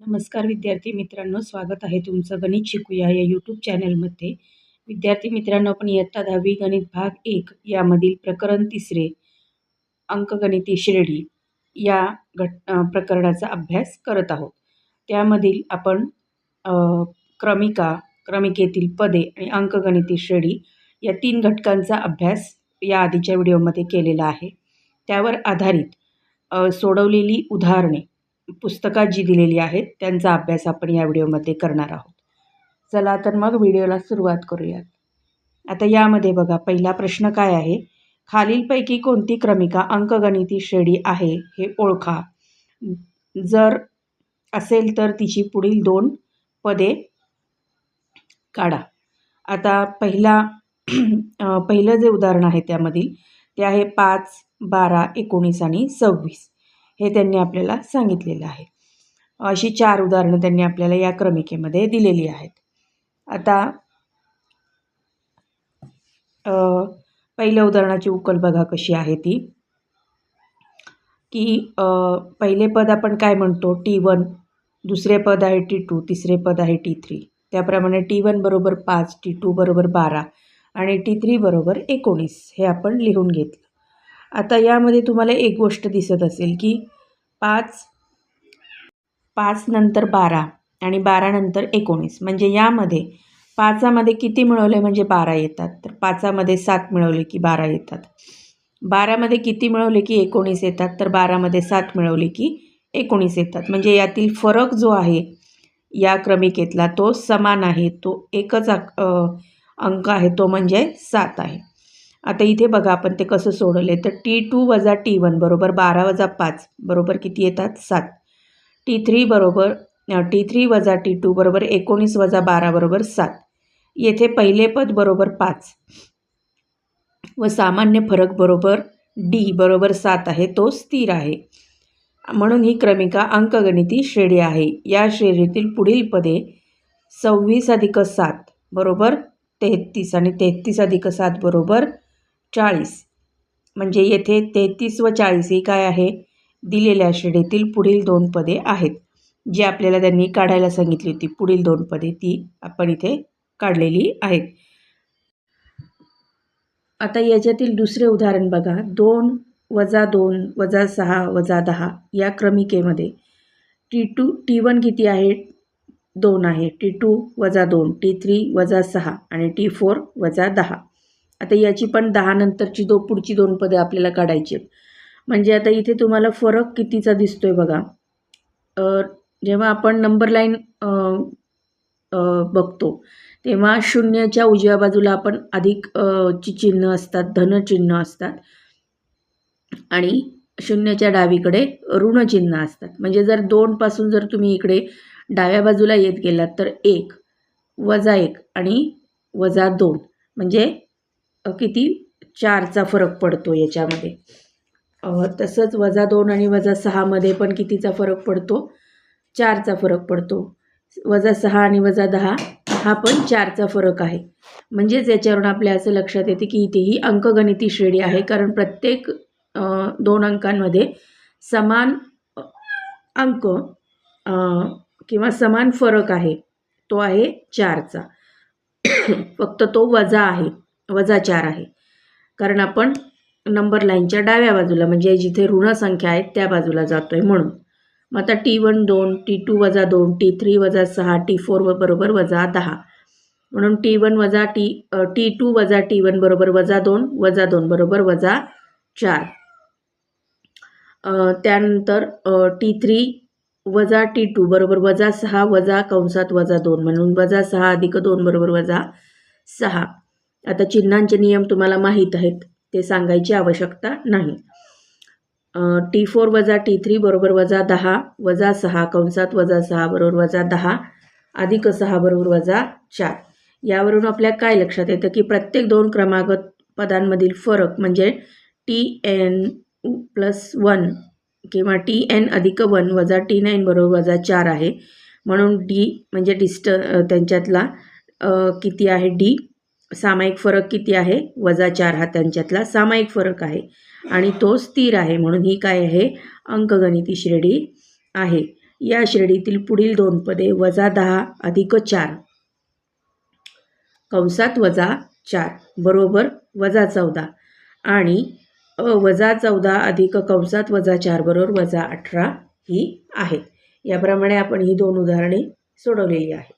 नमस्कार विद्यार्थी मित्रांनो स्वागत आहे तुमचं गणित शिकूया या यूट्यूब चॅनलमध्ये विद्यार्थी मित्रांनो आपण इयत्ता दहावी गणित भाग एक यामधील प्रकरण तिसरे अंकगणिती श्रेणी या घट प्रकरणाचा अभ्यास करत आहोत. त्यामधील आपण क्रमिका क्रमिकेतील पदे आणि अंकगणिती श्रेणी या तीन घटकांचा अभ्यास या आधीच्या व्हिडिओमध्ये केलेला आहे. त्यावर आधारित सोडवलेली उदाहरणे पुस्तकात जी दिलेली आहेत त्यांचा अभ्यास आपण या व्हिडिओमध्ये करणार आहोत. चला तर मग व्हिडिओला सुरुवात करूयात. आता यामध्ये बघा पहिला प्रश्न काय आहे? खालीलपैकी कोणती क्रमिका अंकगणिती श्रेणी आहे हे ओळखा. जर असेल तर तिची पुढील दोन पदे काढा. आता पहिला पहिलं जे उदाहरण आहे त्यामधील ते आहे पाच बारा एकोणीस आणि सव्वीस. हे त्यांनी आपल्याला सांगितलेलं आहे. अशी चार उदाहरणं त्यांनी आपल्याला या क्रमिकेमध्ये दिलेली आहेत. आता पहिल्या उदाहरणाची उकल बघा कशी आहे ती. की पहिले पद आपण काय म्हणतो? टी वन दुसरे पद आहे टी टू तिसरे पद आहे टी थ्री त्याप्रमाणे टी वन बरोबर पाच टी टू बरोबर बारा आणि टी थ्री बरोबर एकोणीस हे आपण लिहून घेतलं. आता यामध्ये तुम्हाला एक गोष्ट दिसत असेल की पाच. पाच नंतर बारा आणि बारानंतर एकोणीस. म्हणजे यामध्ये पाचामध्ये किती मिळवले म्हणजे बारा येतात. तर पाचामध्ये सात मिळवले की बारा येतात. बारामध्ये किती मिळवले की एकोणीस येतात. तर बारामध्ये सात मिळवले की एकोणीस येतात. म्हणजे यातील फरक जो आहे या क्रमिकेतला तो समान आहे. तो एकच अक- अंक आहे. तो म्हणजे सात आहे. आता इथे बघा आपण ते कसं सोडवले तर टी टू वजा टी वन बरोबर बारा वजा पाच बरोबर किती येतात? सात. टी थ्री बरोबर टी थ्री वजा टी टू बरोबर एकोणीस वजा बारा बरोबर सात. येथे पहिले पद बरोबर पाच. व सामान्य फरक बरोबर डी बरोबर सात आहे. तो स्थिर आहे. म्हणून ही क्रमिका अंकगणिती श्रेणी आहे. या श्रेणीतील पुढील पदे सव्वीस अधिक सात बरोबर तेहत्तीस आणि तेहत्तीस अधिक सात बरोबर चाळीस. म्हणजे येथे तेहतीस व चाळीस ही काय आहे? दिलेल्या श्रेणीतील पुढील दोन पदे आहेत. जी आपल्याला त्यांनी काढायला सांगितली होती. पुढील दोन पदे ती आपण इथे काढलेली आहेत. आता याच्यातील दुसरे उदाहरण बघा. दोन वजा दोन वजा सहा वजा दहा या क्रमिकेमध्ये टी टू टी वन किती आहे? दोन आहे. टी टू वजा दोन टी थ्री वजा सहा आणि टी फोर वजा दहा. आता याची पण दहा नंतरची दो पुढची दोन पदे आपल्याला काढायची आहेत. म्हणजे आता इथे तुम्हाला फरक कितीचा दिसतोय बघा. जेव्हा आपण नंबर लाईन बघतो तेव्हा शून्याच्या उजव्या बाजूला आपण अधिक ची चिन्ह असतात धनचिन्ह असतात. आणि शून्याच्या डावीकडे ऋणचिन्ह असतात. म्हणजे जर दोनपासून जर तुम्ही इकडे डाव्या बाजूला येत गेलात तर एक वजा एक आणि वजा दोन. म्हणजे किती? चारचा फरक पडतो याच्यामध्ये. तसंच वजा दोन आणि वजा सहामध्ये पण कितीचा फरक पडतो? चारचा फरक पडतो. वजा सहा आणि वजा दहा हा पण चारचा फरक आहे. म्हणजेच याच्यावरून आपल्या असं लक्षात येते की इथे ही अंकगणिती श्रेणी आहे कारण प्रत्येक दोन अंकांमध्ये समान अंक किंवा समान फरक आहे. तो आहे चारचा. फक्त तो वजा आहे. वजा चार आहे. कारण आपण नंबर लाईनच्या डाव्या बाजूला म्हणजे जिथे ऋण संख्या आहेत त्या बाजूला जातो आहे म्हणून. मग आता टी वन दोन टी टू वजा दोन टी थ्री वजा सहा टी फोर बरोबर वजा दहा. म्हणून टी वन वजा टी टी टू वजा टी वन बरोबर वजा दोन वजा दोन बरोबर वजा चार. त्यानंतर टी थ्री वजा टी टू बरोबर वजा सहा वजा कंसात वजा दोन. म्हणून वजा सहा अधिक दोन बरोबर वजा सहा. आता चिन्हांचे नियम तुम्हाला माहीत आहेत ते सांगायची आवश्यकता नाही. टी फोर वजा टी थ्री बरोबर वजा दहा वजा सहा कंसात वजा सहा बरोबर वजा दहा अधिक सहा बरोबर वजा चार. यावरून आपल्या काय लक्षात येतं की प्रत्येक दोन क्रमागत पदांमधील फरक म्हणजे टी एन प्लस वन किंवा टी एन अधिक वन वजा टी नाईन बरोबर वजा चार आहे. म्हणून डी म्हणजे डिस्ट त्यांच्यातला किती आहे? डी सामायिक फरक किती आहे? वजा चार हा त्यांच्यातला सामायिक फरक आहे. आणि तो स्थिर आहे म्हणून ही काय आहे? अंकगणिती श्रेणी आहे. या श्रेणीतील पुढील दोन पदे वजा दहा अधिक चार. कंसात वजा चार बरोबर वजा चौदा. आणि अ वजा चौदा अधिक कंसात वजा चार बरोबर वजा अठरा ही आहे याप्रमाणे आपण ही दोन उदाहरणे सोडवलेली आहेत.